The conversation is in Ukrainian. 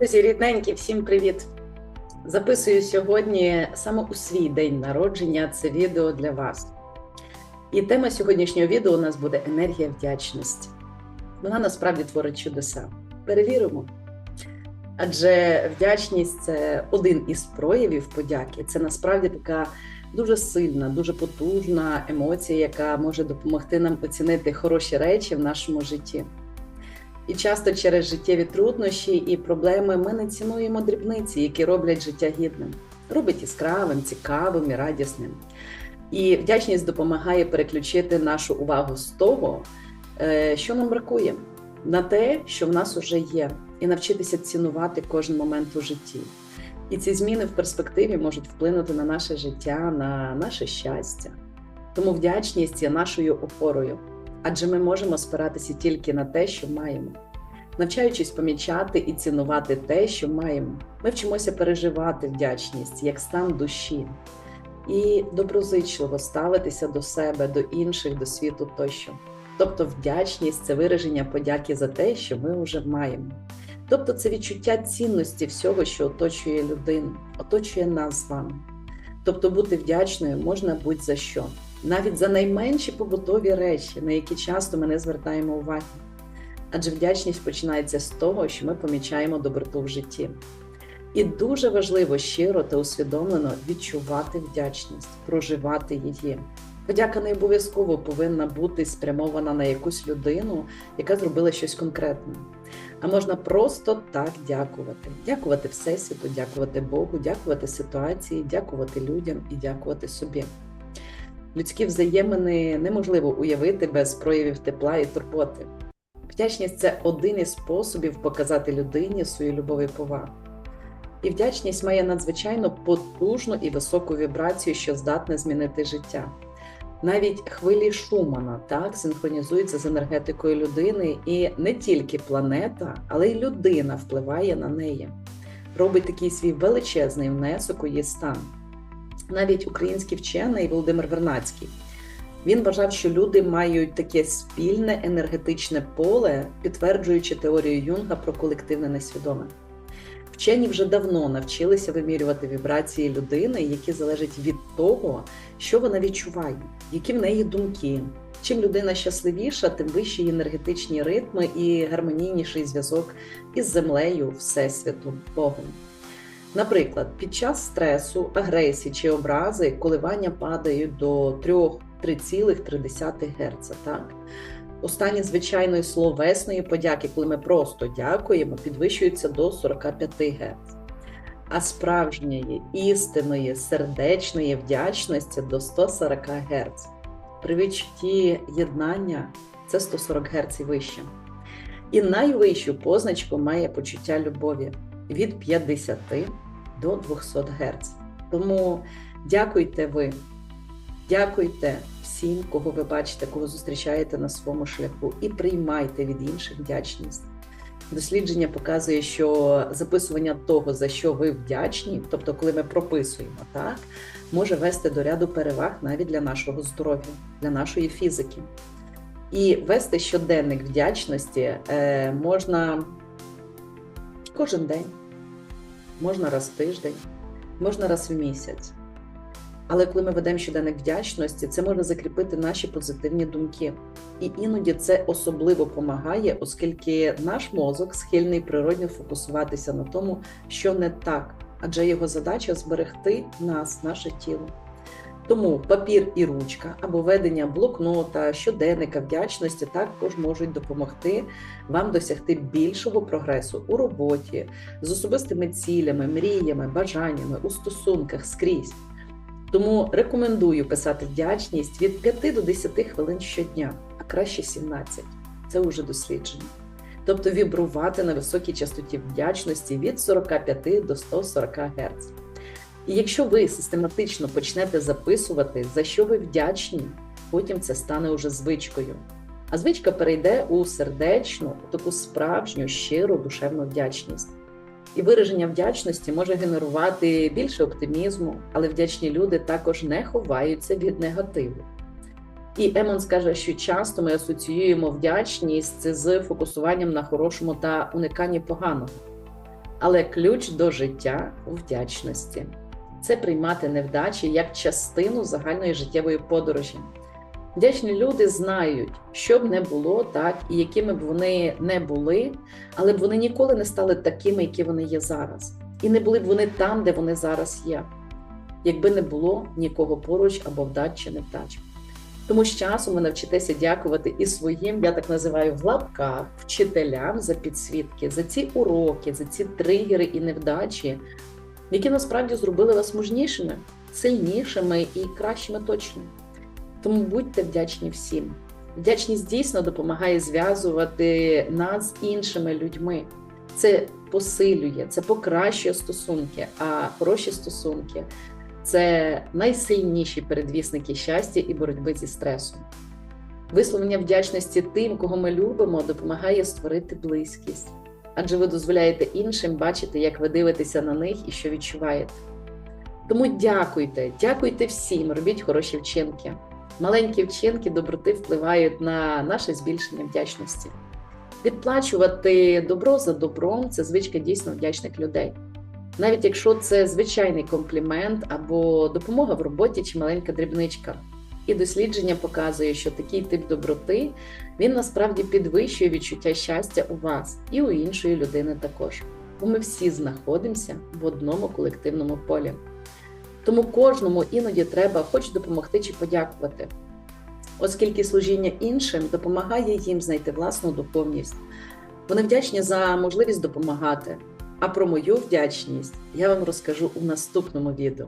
Друзі, рідненькі, всім привіт! Записую сьогодні саме у свій день народження це відео для вас. І тема сьогоднішнього відео у нас буде енергія вдячності. Вона насправді творить чудеса. Перевіримо. Адже вдячність це один із проявів подяки. Це насправді така дуже сильна, дуже потужна емоція, яка може допомогти нам оцінити хороші речі в нашому житті. І часто через життєві труднощі і проблеми ми не цінуємо дрібниці, які роблять життя гідним, робить яскравим, цікавим і радісним. І вдячність допомагає переключити нашу увагу з того, е, що нам бракує, на те, що в нас вже є, і навчитися цінувати кожен момент у житті. І ці зміни в перспективі можуть вплинути на наше життя, на наше щастя. Тому вдячність є нашою опорою адже ми можемо спиратися тільки на те, що маємо. Навчаючись помічати і цінувати те, що маємо, ми вчимося переживати вдячність як стан душі і доброзичливо ставитися до себе, до інших, до світу тощо. Тобто, вдячність це вираження подяки за те, що ми вже маємо. Тобто, це відчуття цінності всього, що оточує людину, оточує нас з вами. Тобто, бути вдячною можна будь-за що навіть за найменші побутові речі, на які часто ми не звертаємо уваги. Адже вдячність починається з того, що ми помічаємо доброту в житті. І дуже важливо щиро та усвідомлено відчувати вдячність, проживати її. Подяка не обов'язково повинна бути спрямована на якусь людину, яка зробила щось конкретне. А можна просто так дякувати. Дякувати Всесвіту, дякувати Богу, дякувати ситуації, дякувати людям і дякувати собі. Людські взаємини неможливо уявити без проявів тепла і турботи. Вдячність це один із способів показати людині свою любов і повагу. І вдячність має надзвичайно потужну і високу вібрацію, що здатне змінити життя. Навіть хвилі Шумана так синхронізуються з енергетикою людини, і не тільки планета, але й людина впливає на неї, робить такий свій величезний внесок у її стан навіть український вчений Володимир Вернацький. Він вважав, що люди мають таке спільне енергетичне поле, підтверджуючи теорію Юнга про колективне несвідоме. Вчені вже давно навчилися вимірювати вібрації людини, які залежать від того, що вона відчуває, які в неї думки. Чим людина щасливіша, тим вищі енергетичні ритми і гармонійніший зв'язок із землею, всесвітом, Богом. Наприклад, під час стресу, агресії чи образи коливання падають до 3,3 Гц. Так? У стані звичайної словесної подяки, коли ми просто дякуємо, підвищується до 45 Гц. А справжньої істинної сердечної вдячності до 140 Гц. При відчутті єднання це 140 Гц і вище. І найвищу позначку має почуття любові від 50 до 200 Гц. Тому дякуйте ви, дякуйте всім, кого ви бачите, кого зустрічаєте на своєму шляху, і приймайте від інших вдячність. Дослідження показує, що записування того, за що ви вдячні, тобто, коли ми прописуємо, так, може вести до ряду переваг навіть для нашого здоров'я, для нашої фізики. І вести щоденник вдячності е, можна кожен день можна раз в тиждень, можна раз в місяць. Але коли ми ведемо щоденник вдячності, це може закріпити наші позитивні думки. І іноді це особливо допомагає, оскільки наш мозок схильний природньо фокусуватися на тому, що не так, адже його задача зберегти нас, наше тіло. Тому папір і ручка або ведення блокнота, щоденника вдячності також можуть допомогти вам досягти більшого прогресу у роботі, з особистими цілями, мріями, бажаннями у стосунках скрізь. Тому рекомендую писати вдячність від 5 до 10 хвилин щодня, а краще 17. Це вже дослідження. Тобто вібрувати на високій частоті вдячності від 45 до 140 Гц. І якщо ви систематично почнете записувати, за що ви вдячні, потім це стане уже звичкою. А звичка перейде у сердечну, таку справжню, щиру, душевну вдячність. І вираження вдячності може генерувати більше оптимізму, але вдячні люди також не ховаються від негативу. І Емон скаже, що часто ми асоціюємо вдячність з фокусуванням на хорошому та униканні поганого. Але ключ до життя у вдячності це приймати невдачі як частину загальної життєвої подорожі. Вдячні люди знають, що б не було, так і якими б вони не були, але б вони ніколи не стали такими, які вони є зараз. І не були б вони там, де вони зараз є, якби не було нікого поруч або вдач чи невдач. Тому з часом ви навчитеся дякувати і своїм, я так називаю в лапках, вчителям за підсвітки, за ці уроки, за ці тригери і невдачі, які насправді зробили вас мужнішими, сильнішими і кращими точно. Тому будьте вдячні всім. Вдячність дійсно допомагає зв'язувати нас з іншими людьми. Це посилює, це покращує стосунки, а хороші стосунки це найсильніші передвісники щастя і боротьби зі стресом. Висловлення вдячності тим, кого ми любимо, допомагає створити близькість, адже ви дозволяєте іншим бачити, як ви дивитеся на них і що відчуваєте. Тому дякуйте, дякуйте всім, робіть хороші вчинки. Маленькі вчинки доброти впливають на наше збільшення вдячності. Відплачувати добро за добром це звичка дійсно вдячних людей. Навіть якщо це звичайний комплімент або допомога в роботі чи маленька дрібничка. І дослідження показує, що такий тип доброти він насправді підвищує відчуття щастя у вас і у іншої людини також. Бо ми всі знаходимося в одному колективному полі. Тому кожному іноді треба хоч допомогти чи подякувати, оскільки служіння іншим допомагає їм знайти власну духовність. Вони вдячні за можливість допомагати. А про мою вдячність я вам розкажу у наступному відео.